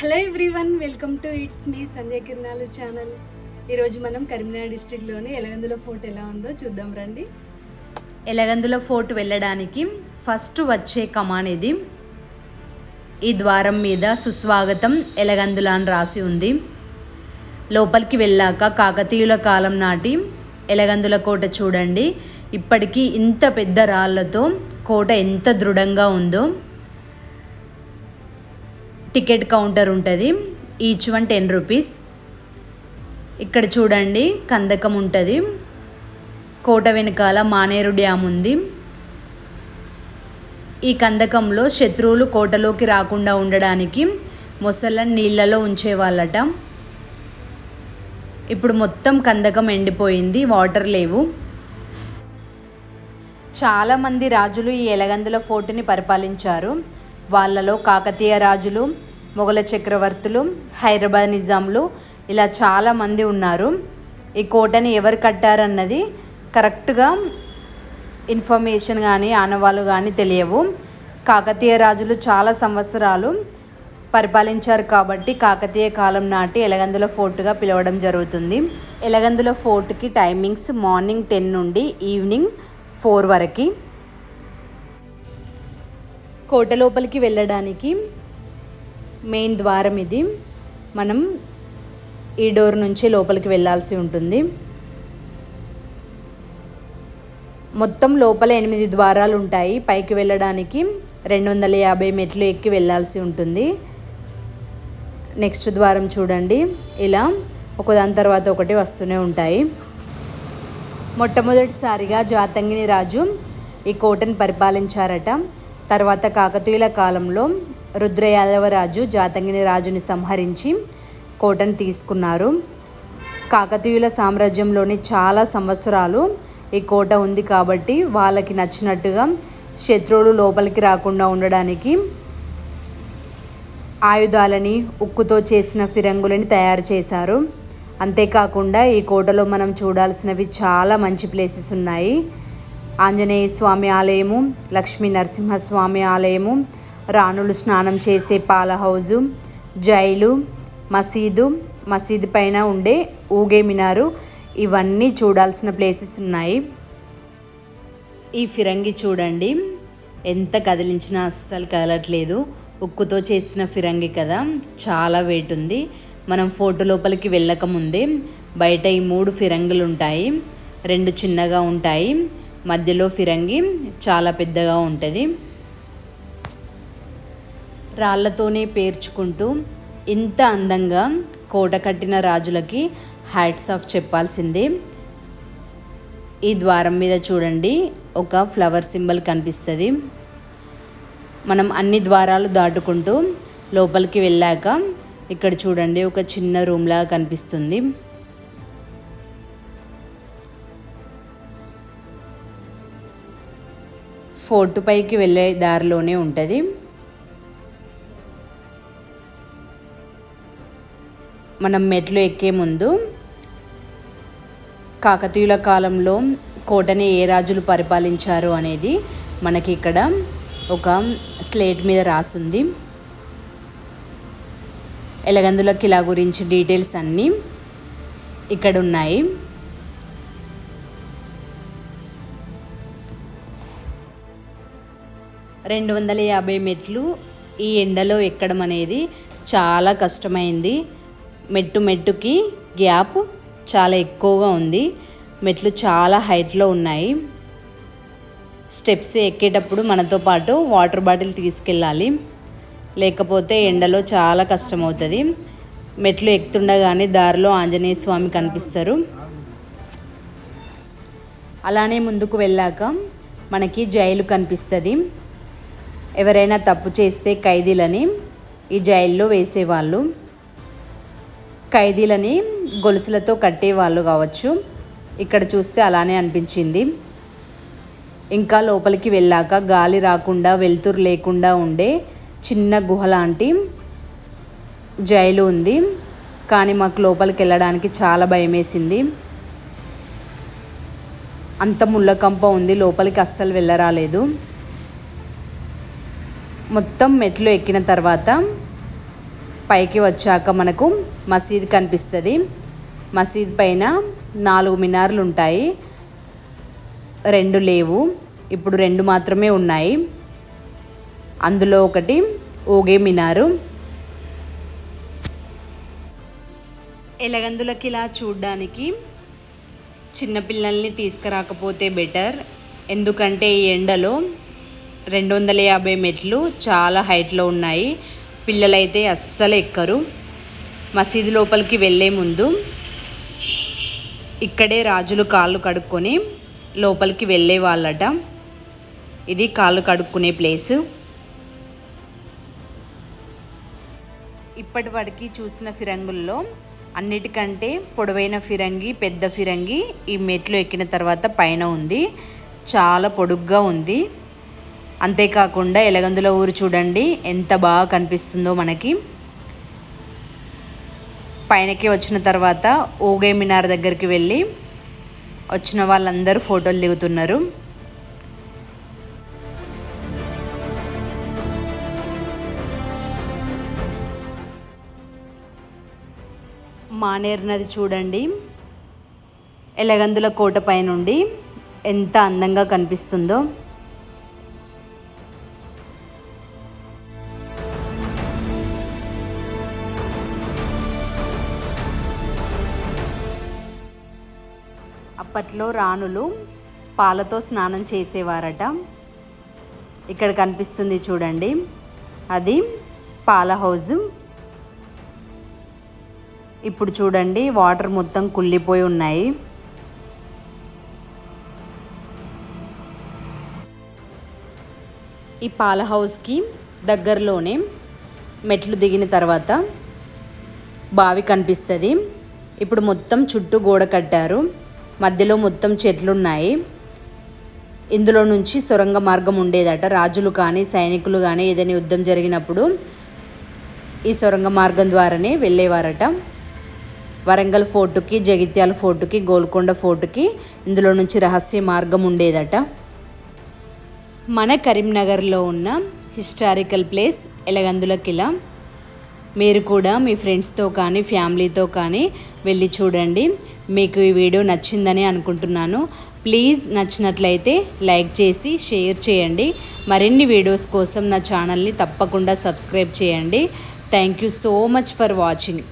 Hello everyone welcome to it's me Sandhya Kiranalu channel. ఈరోజు మనం Karimnagar డిస్టిక్లోని Elagandula fort ఎలా ఉందో చూద్దాం రండి. ఎలగందుల ఫోర్ట్ వెళ్ళడానికి ఫస్ట్ వచ్చే కమాన్ ఇది. ఈ ద్వారం మీద సుస్వాగతం ఎలగందుల అని రాసి ఉంది. లోపలికి వెళ్ళాక కాకతీయుల కాలం నాటి ఎలగందుల కోట చూడండి. ఇప్పటికీ ఇంత పెద్ద రాళ్ళతో కోట ఎంత దృఢంగా ఉందో. టికెట్ కౌంటర్ ఉంటుంది. Each one ten rupees. ఇక్కడ చూడండి కందకం ఉంటుంది. కోట వెనకాల మానేరు డ్యామ్ ఉంది. ఈ కందకంలో శత్రువులు కోటలోకి రాకుండా ఉండడానికి మొసళ్ళని నీళ్ళలో ఉంచేవాళ్ళట. ఇప్పుడు మొత్తం కందకం ఎండిపోయింది వాటర్ లేవు. చాలామంది రాజులు ఈ ఎలగందుల ఫోర్టుని పరిపాలించారు. వాళ్ళలో కాకతీయ రాజులు మొఘల చక్రవర్తులు హైదరాబాద్ నిజాంలు ఇలా చాలామంది ఉన్నారు. ఈ కోటని ఎవరు కట్టారన్నది కరెక్ట్గా ఇన్ఫర్మేషన్ కానీ ఆనవాళ్ళు కానీ తెలియవు. కాకతీయ రాజులు చాలా సంవత్సరాలు పరిపాలించారు కాబట్టి కాకతీయ కాలం నాటి ఎలగందుల ఫోర్ట్గా పిలవడం జరుగుతుంది. ఎలగందుల ఫోర్ట్కి టైమింగ్స్ మార్నింగ్ టెన్ నుండి ఈవినింగ్ ఫోర్ వరకు. కోట లోపలికి వెళ్ళడానికి మెయిన్ ద్వారం ఇది. మనం ఈ డోర్ నుంచి లోపలికి వెళ్ళాల్సి ఉంటుంది. మొత్తం లోపల ఎనిమిది ద్వారాలు ఉంటాయి. పైకి వెళ్ళడానికి రెండు వందల యాభై మెట్లు ఎక్కి వెళ్ళాల్సి ఉంటుంది. నెక్స్ట్ ద్వారం చూడండి. ఇలా ఒకదాని తర్వాత ఒకటి వస్తూనే ఉంటాయి. మొట్టమొదటిసారిగా జాతంగిని రాజు ఈ కోటను పరిపాలించారట. తర్వాత కాకతీయుల కాలంలో రుద్రయాదవరాజు జాతంగిని రాజుని సంహరించి కోటను తీసుకున్నారు. కాకతీయుల సామ్రాజ్యంలోని చాలా సంవత్సరాలు ఈ కోట ఉంది కాబట్టి వాళ్ళకి నచ్చినట్టుగా శత్రువులు లోపలికి రాకుండా ఉండడానికి ఆయుధాలని ఉక్కుతో చేసిన ఫిరంగులని తయారు చేశారు. అంతేకాకుండా ఈ కోటలో మనం చూడాల్సినవి చాలా మంచి ప్లేసెస్ ఉన్నాయి. ఆంజనేయ స్వామి ఆలయము లక్ష్మీ నరసింహస్వామి ఆలయము రాణులు స్నానం చేసే పాల హౌజు జైలు మసీదు మసీదు పైన ఉండే ఊగే మినారు ఇవన్నీ చూడాల్సిన ప్లేసెస్ ఉన్నాయి. ఈ ఫిరంగి చూడండి. ఎంత కదిలించినా అస్సలు కదలట్లేదు. ఉక్కుతో చేసిన ఫిరంగి కదా. చాలా వెయిట్ ఉంది. మనం ఫోటో లోపలికి వెళ్ళకముందే బయట ఈ మూడు ఫిరంగులు ఉంటాయి. రెండు చిన్నగా ఉంటాయి. మధ్యలో ఫిరంగి చాలా పెద్దగా ఉంటుంది. రాళ్ళతోనే పేర్చుకుంటూ ఇంత అందంగా కోట కట్టిన రాజులకి హ్యాట్స్ ఆఫ్ చెప్పాల్సిందే. ఈ ద్వారం మీద చూడండి ఒక ఫ్లవర్ సింబల్ కనిపిస్తుంది. మనం అన్ని ద్వారాలు దాటుకుంటూ లోపలికి వెళ్ళాక ఇక్కడ చూడండి ఒక చిన్న రూమ్ లాగా కనిపిస్తుంది. ఫోర్టు పైకి వెళ్ళే దారిలోనే ఉంటుంది. మనం మెట్లు ఎక్కే ముందు కాకతీయుల కాలంలో కోటని ఏ రాజులు పరిపాలించారు అనేది మనకి ఇక్కడ ఒక స్లేట్ మీద రాసుంది. ఎలగందుల కిలా గురించి డీటెయిల్స్ అన్నీ ఇక్కడ ఉన్నాయి రెండు వందల యాభై మెట్లు ఈ ఎండలో ఎక్కడం అనేది చాలా కష్టమైంది. మెట్టు మెట్టుకి గ్యాప్ చాలా ఎక్కువగా ఉంది. మెట్లు చాలా హైట్లో ఉన్నాయి. స్టెప్స్ ఎక్కేటప్పుడు మనతో పాటు వాటర్ బాటిల్ తీసుకెళ్ళాలి. లేకపోతే ఎండలో చాలా కష్టమవుతుంది. మెట్లు ఎక్కుతుండగానే దారిలో ఆంజనేయ స్వామి కనిపిస్తారు. అలానే ముందుకు వెళ్ళాక మనకి జైలు కనిపిస్తుంది. ఎవరైనా తప్పు చేస్తే ఖైదీలని ఈ జైల్లో వేసేవాళ్ళు. ఖైదీలని గొలుసులతో కట్టేవాళ్ళు కావచ్చు. ఇక్కడ చూస్తే అలానే అనిపించింది. ఇంకా లోపలికి వెళ్ళాక గాలి రాకుండా వెలుతురు లేకుండా ఉండే చిన్న గుహ లాంటి జైలు ఉంది. కానీ మాకు లోపలికి వెళ్ళడానికి చాలా భయం వేసింది అంత ముళ్ళకంప ఉంది లోపలికి అస్సలు వెళ్ళరాలేదు. మొత్తం మెట్లు ఎక్కిన తర్వాత పైకి వచ్చాక మనకు మసీద్ కనిపిస్తుంది. మసీద్ పైన నాలుగు మినార్లు ఉంటాయి. రెండు లేవు. ఇప్పుడు రెండు మాత్రమే ఉన్నాయి. అందులో ఒకటి ఓగే మినారు. ఎలగందులకి ఇలా చూడ్డానికి చిన్నపిల్లల్ని తీసుకురాకపోతే బెటర్. ఎందుకంటే ఈ ఎండలో రెండు వందల యాభై మెట్లు చాలా హైట్లో ఉన్నాయి. పిల్లలైతే అస్సలు ఎక్కరు. మసీదు లోపలికి వెళ్ళే ముందు ఇక్కడే రాజులు కాళ్ళు కడుక్కొని లోపలికి వెళ్ళే వాళ్ళట. ఇది కాళ్ళు కడుక్కునే ప్లేసు. ఇప్పటి వరకు చూసిన ఫిరంగుల్లో అన్నిటికంటే పొడవైన ఫిరంగి పెద్ద ఫిరంగి ఈ మెట్లు ఎక్కిన తర్వాత పైన ఉంది. చాలా పొడుగ్గా ఉంది. అంతేకాకుండా ఎలగందుల ఊరు చూడండి ఎంత బాగా కనిపిస్తుందో మనకి. పైనకి వచ్చిన తర్వాత ఓగే మినార్ దగ్గరికి వెళ్ళి వచ్చిన వాళ్ళందరూ ఫోటోలు దిగుతున్నారు. మానేరు నది చూడండి ఎలగందుల కోట పైనుండి ఎంత అందంగా కనిపిస్తుందో. అప్పట్లో రాణులు పాలతో స్నానం చేసేవారట. ఇక్కడ కనిపిస్తుంది చూడండి. అది పాల హౌజు. ఇప్పుడు చూడండి వాటర్ మొత్తం కుళ్ళిపోయి ఉన్నాయి. ఈ పాల హౌస్కి దగ్గరలోనే మెట్లు దిగిన తర్వాత బావి కనిపిస్తుంది. ఇప్పుడు మొత్తం చుట్టూ గోడ కట్టారు. మధ్యలో మొత్తం చెట్లు ఉన్నాయి ఇందులో నుంచి సొరంగ మార్గం ఉండేదట. రాజులు కానీ సైనికులు కానీ ఏదైనా యుద్ధం జరిగినప్పుడు ఈ సొరంగ మార్గం ద్వారానే వెళ్ళేవారట. వరంగల్ ఫోర్టుకి జగిత్యాల ఫోర్టుకి గోల్కొండ ఫోర్టుకి ఇందులో నుంచి రహస్య మార్గం ఉండేదట. మన కరీంనగర్లో ఉన్న హిస్టారికల్ ప్లేస్ ఎలగందుల కిలా మీరు కూడా మీ ఫ్రెండ్స్తో కానీ ఫ్యామిలీతో కానీ వెళ్ళి చూడండి. మీకు ఈ వీడియో నచ్చిందని అనుకుంటున్నాను. ప్లీజ్ నచ్చినట్లయితే లైక్ చేసి షేర్ చేయండి. మరిన్ని వీడియోస్ కోసం నా ఛానల్ని తప్పకుండా సబ్స్క్రైబ్ చేయండి. Thank you so much for watching.